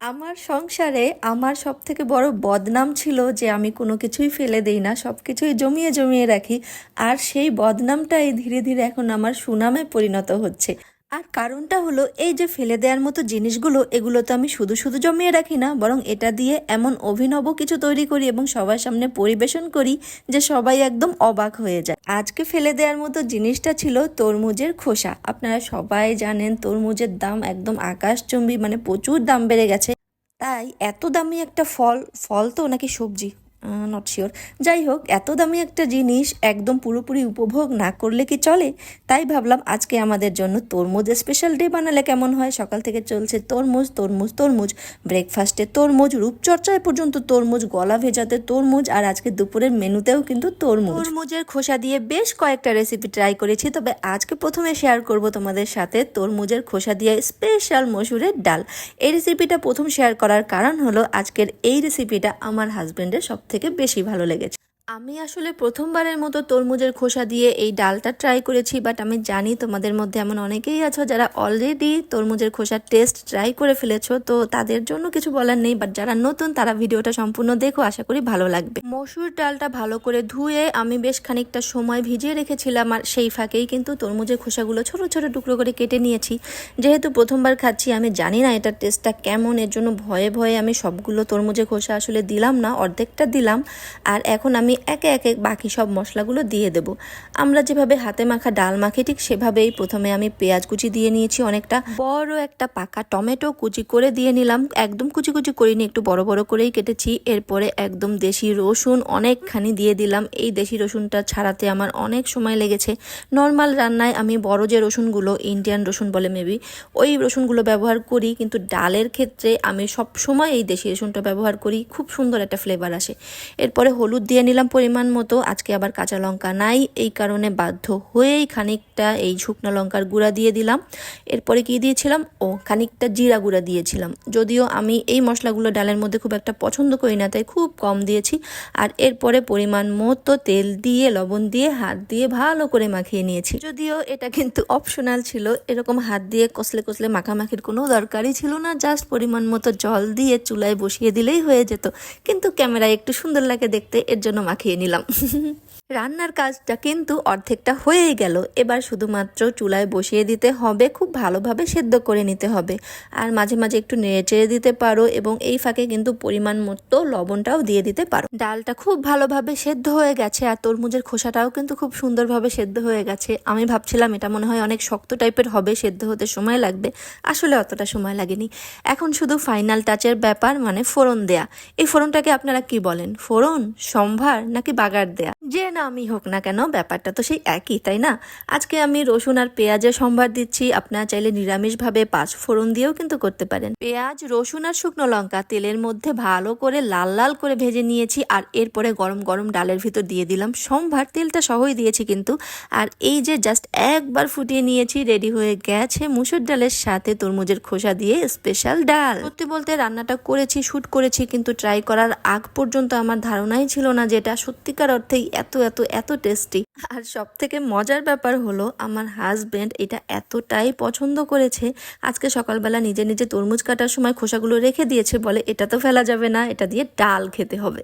আমার সংসারে আমার সব থেকে বড় বদনাম ছিল যে আমি কোনো কিছুই ফেলে দেই না সব কিছুই জমিয়ে জমিয়ে রাখি। আর সেই বদনামটাই ধীরে ধীরে এখন আমার সুনামে পরিণত হচ্ছে। আর কারণটা হলো, এই যে ফেলে দেওয়ার মতো জিনিসগুলো, এগুলো তো আমি শুধু শুধু জমিয়ে রাখি না, বরং এটা দিয়ে এমন অভিনব কিছু তৈরি করি এবং সবার সামনে পরিবেশন করি যে সবাই একদম অবাক হয়ে যায়। আজকে ফেলে দেওয়ার মতো জিনিসটা ছিল তরমুজের খোসা। আপনারা সবাই জানেন, তরমুজের দাম একদম আকাশচম্বী মানে প্রচুর দাম বেড়ে গেছে। তাই এত দামি একটা ফল ফল তো নাকি সবজি নট শিওর যাই হোক, এত দামি একটা জিনিস একদম পুরোপুরি উপভোগ না করলে কি চলে? তাই ভাবলাম আজকে আমাদের জন্য তরমুজ স্পেশাল ডে বানালে কেমন হয়? সকাল থেকে চলছে তরমুজ তরমুজ তরমুজ। ব্রেকফাস্টে তরমুজ, রূপচর্চায় পর্যন্ত তরমুজ, গলা ভেজাতে তরমুজ আর আজকে দুপুরের মেনুতেও কিন্তু তরমুজ। তরমুজের খোসা দিয়ে বেশ কয়েকটা রেসিপি ট্রাই করেছি, তবে আজকে প্রথমে শেয়ার করব তোমাদের সাথে তরমুজের খোসা দিয়ে স্পেশাল মসুরের ডাল। এই রেসিপিটা প্রথম শেয়ার করার কারণ হলো, আজকের এই রেসিপিটা আমার হাজব্যান্ডের সব থেকে বেশি ভালো লেগেছে। আমি আসলে প্রথমবারের মতো তরমুজের খোসা দিয়ে এই ডালটা ট্রাই করেছি বাট আমি জানি তোমাদের মধ্যে এমন অনেকেই আছো যারা অলরেডি তরমুজের খোসার টেস্ট ট্রাই করে ফেলেছো, তো তাদের জন্য কিছু বলার নেই বাট যারা নতুন তারা ভিডিওটা সম্পূর্ণ দেখো, আশা করি ভালো লাগবে। মসুর ডালটা ভালো করে ধুয়ে আমি বেশ খানিকটা সময় ভিজিয়ে রেখেছিলাম, আর সেই ফাঁকেই কিন্তু তরমুজের খোসাগুলো ছোট ছোট টুকরো করে কেটে নিয়েছি। যেহেতু প্রথমবার খাচ্ছি, আমি জানি না এটার টেস্টটা কেমন, এর জন্য ভয়ে ভয়ে আমি সবগুলো তরমুজের খোসা আসলে দিলাম না, অর্ধেকটা দিলাম, আর এখন আমি একে একে বাকি সব মশলাগুলো দিয়ে দেব। আমরা যেভাবে হাতে মাখা ডাল মাখি, ঠিক সেভাবেই প্রথমে আমি পেঁয়াজ কুচি দিয়ে নিয়েছি অনেকটা। বড় একটা পাকা টমেটো কুচি করে দিয়ে নিলাম। একদম কুচি কুচি করিনি, একটু বড় বড় করেই কেটেছি। এরপরে একদম দেশি রসুন অনেকখানি দিয়ে দিলাম। এই দেশি রসুনটা ছাড়াতে আমার অনেক সময় লেগেছে। নর্মাল রান্নায় আমি বড় যে রসুনগুলো, ইন্ডিয়ান রসুন বলে মেবি, ওই রসুনগুলো ব্যবহার করি। কিন্তু ডালের ক্ষেত্রে আমি সব সময় এই দেশি রসুনটা ব্যবহার করি। খুব সুন্দর একটা ফ্লেভার আসে। এরপরে হলুদ দিয়ে নিলাম। পরিমাণ মতো, আজকে আবার কাঁচা লঙ্কা নাই, এই কারণে বাধ্য হয়েই খানিকটা এই শুকনো লঙ্কার গুঁড়া দিয়ে দিলাম। এরপরে কি দিয়েছিলাম? ও, খানিকটা জিরা গুঁড়া দিয়েছিলাম। যদিও আমি এই মশলাগুলো ডালের মধ্যে খুব একটা পছন্দ করি না, তাই খুব কম দিয়েছি। আর এরপরে পরিমাণ মতো তেল দিয়ে, লবণ দিয়ে, হাত দিয়ে ভালো করে মাখিয়ে নিয়েছি। যদিও এটা কিন্তু অপশনাল ছিল, এরকম হাত দিয়ে কষলে কষলে মাখামাখির কোনো দরকারই ছিল না, জাস্ট পরিমাণ মতো জল দিয়ে চুলায় বসিয়ে দিলেই হয়ে যেত। কিন্তু ক্যামেরায় একটু সুন্দর লাগে দেখতে, এর জন্য মাখিয়ে নিলাম। রান্নার কাজটা কিন্তু অর্ধেকটা হয়েই গেল। এবার শুধুমাত্র চুলায় বসিয়ে দিতে হবে, খুব ভালোভাবে সেদ্ধ করে নিতে হবে। আর মাঝে মাঝে একটু নেড়ে চেড়ে দিতে পারো এবং এই ফাঁকে কিন্তু পরিমাণ মতো লবণটাও দিয়ে দিতে পারো। ডালটা খুব ভালোভাবে সেদ্ধ হয়ে গেছে আর তরমুজের খোসাটাও কিন্তু খুব সুন্দরভাবে সেদ্ধ হয়ে গেছে। আমি ভাবছিলাম এটা মনে হয় অনেক শক্ত টাইপের হবে, সেদ্ধ হতে সময় লাগবে। আসলে অতটা সময় লাগেনি। এখন শুধু ফাইনাল টাচের ব্যাপার মানে ফোড়ন দেয়া। এই ফোড়নটাকে আপনারা কি বলেন? ফোড়ন, সম্ভার নাকি বাগার দেয়া? যে নামই হোক না কেন, ব্যাপারটা তো সেই একই, তাই না? আজকে আমি রসুন আর পেঁয়াজের সম্ভার দিচ্ছি। আপনারা চাইলে নিরামিষভাবে পাঁচ ফোড়ন দিয়েও কিন্তু করতে পারেন। পেঁয়াজ, রসুন আর শুকনো লঙ্কা তেলের মধ্যে ভালো করে লাল লাল করে ভেজে নিয়েছি আর এরপরে গরম গরম ডালের ভিতর দিয়ে দিলাম। সম্ভার তেলটা সহই দিয়েছি কিন্তু। আর এই যে জাস্ট একবার ফুটিয়ে নিয়েছি রেডি হয়ে গেছে মুসুর ডালের সাথে তরমুজের খোসা দিয়ে স্পেশাল ডাল। সত্যি বলতে রান্নাটা করেছি শুট করেছি কিন্তু ট্রাই করার আগ পর্যন্ত আমার ধারণাই ছিল না যেটা সত্যিকার অর্থেই এত এত এত টেস্টি আর সব থেকে মজার ব্যাপার হলো, আমার হাজব্যান্ড এটা এতটাই পছন্দ করেছে, আজকে সকালবেলা নিজে নিজে তরমুজ কাটার সময় খোসাগুলো রেখে দিয়েছে, বলে এটা তো ফেলা যাবে না, এটা দিয়ে ডাল খেতে হবে।